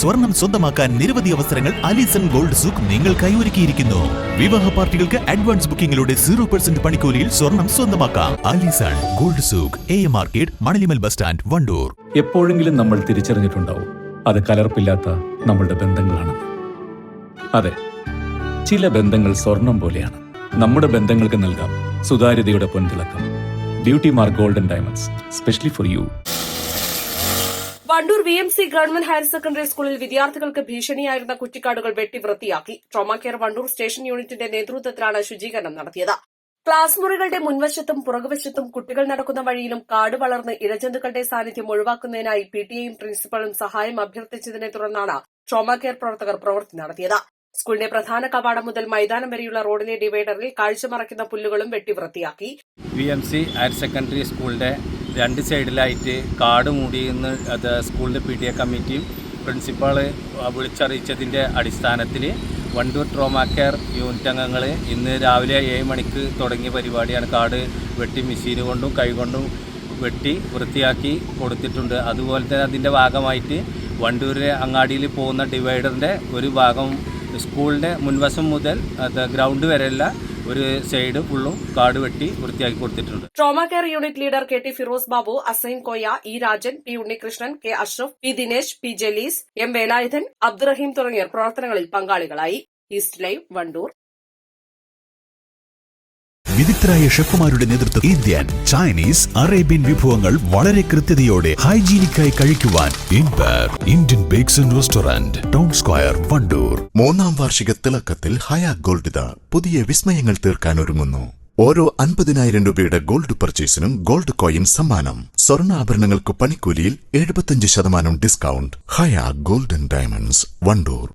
സ്വർണം സ്വന്തമാക്കാൻ നിരവധി അവസരങ്ങൾ അലിസൺ ഗോൾഡ് സൂക്ക് നിങ്ങൾക്കായി ഒരുക്കിയിരിക്കുന്നു വിവാഹ പാർട്ടികൾക്ക് അഡ്വാൻസ് ബുക്കിംഗിലൂടെ സീറോ പെർസെന്റ് പണിക്കൂലിയിൽ സ്വർണം സ്വന്തമാക്കാം. Alison gold souq A market Manalimal bus stand Wandoor. എപ്പോഴെങ്കിലും നമ്മൾ തിരിച്ചറിഞ്ഞിട്ടുണ്ടാവും. അത് കലർപ്പില്ലാത്ത നമ്മളുടെ ബന്ധങ്ങളാണ്. അതെ ചില ബന്ധങ്ങൾ സ്വർണം പോലെയാണ്. നമ്മുടെ ബന്ധങ്ങൾക്ക് നൽകാം സുതാര്യതയുടെ പൊൻതിളക്കം beauty mark golden diamonds specially for you Wandoor V M C government higher secondary സ്കൂളിൽ വിദ്യാർത്ഥികൾക്ക് ഭീഷണിയായിരുന്ന കുറ്റിക്കാടുകൾ വെട്ടി വൃത്തിയാക്കി ട്രോമാ കെയർ വണ്ടൂർ സ്റ്റേഷൻ യൂണിറ്റിന്റെ നേതൃത്വത്തിലാണ് ശുചീകരണം നടത്തിയത്. ക്ലാസ് മുറികളുടെ മുൻവശത്തും പുറകുവശത്തും കുട്ടികൾ നടക്കുന്ന വഴിയിലും കാട് വളർന്ന് ഇഴജന്തുക്കളുടെ സാന്നിധ്യം ഒഴിവാക്കുന്നതിനായി പി ടി എയും പ്രിൻസിപ്പളും സഹായം അഭ്യർത്ഥിച്ചതിനെ തുടർന്നാണ് ട്രോമാ കെയർ പ്രവർത്തകർ പ്രവൃത്തി നടത്തിയത്. സ്കൂളിന്റെ പ്രധാന കവാടം മുതൽ മൈതാനം വരെയുള്ള റോഡിലെ ഡിവൈഡറിൽ കാഴ്ച മറയ്ക്കുന്ന പുല്ലുകളും വെട്ടി വൃത്തിയാക്കി V M C higher secondary സ്കൂളിന്റെ രണ്ട് സൈഡിലായിട്ട് കാട് മൂടിയെന്ന് അത് സ്കൂളിന്റെ പി ടി എ കമ്മിറ്റിയും പ്രിൻസിപ്പാൾ വിളിച്ചറിയിച്ചതിന്റെ അടിസ്ഥാനത്തിൽ വണ്ടൂർ ട്രോമാ കെയർ യൂണിറ്റ് അംഗങ്ങൾ ഇന്ന് രാവിലെ ഏഴ് മണിക്ക് തുടങ്ങിയ പരിപാടിയാണ് കാട് വെട്ടി മെഷീൻ കൊണ്ടും കൈകൊണ്ടും വെട്ടി വൃത്തിയാക്കി കൊടുത്തിട്ടുണ്ട്. അതുപോലെ തന്നെ അതിന്റെ ഭാഗമായിട്ട് വണ്ടൂരിലെ അങ്ങാടിയിൽ പോകുന്ന ഡിവൈഡറിന്റെ ഒരു ഭാഗം സ്കൂളിന്റെ മുൻവശം മുതൽ അത് ഗ്രൗണ്ട് വരെയുള്ള ഒരു സൈഡ് ഫുള്ളും കാട് വെട്ടി വൃത്തിയാക്കി കൊടുത്തിട്ടുണ്ട്. Trauma care unit leader K T Firoz Babu Assain Koya E Rajan P Unnikrishnan K Ashraf P Dinesh P Jalees M Velayudhan Abdurahim തുടങ്ങിയവർ പ്രവർത്തനങ്ങളിൽ പങ്കാളികളായി. ഈസ്റ്റ് ലൈവ് വണ്ടൂർ വിദഗ്ധരായ ഷെഫുമാരുടെ നേതൃത്വം ഇന്ത്യൻ ചൈനീസ് അറേബ്യൻ വിഭവങ്ങൾ വളരെ കൃത്യതയോടെ ഹൈജീനിക്കായി കഴിക്കുവാൻ Indian bakes and restaurant town square Wandoor. മൂന്നാം വാർഷിക തിളക്കത്തിൽ ഹയാ ഗോൾഡ് പുതിയ വിസ്മയങ്ങൾ തീർക്കാൻ ഒരുങ്ങുന്നു. ഓരോ അൻപതിനായിരം രൂപയുടെ ഗോൾഡ് പർച്ചേസിനും ഗോൾഡ് കോയിൻ സമ്മാനം. സ്വർണാഭരണങ്ങൾക്ക് പണിക്കൂലിയിൽ എഴുപത്തിയഞ്ച് ശതമാനം ഡിസ്കൗണ്ട്. ഹയാ ഗോൾഡൻ ഡയമണ്ട്സ് വണ്ടൂർ.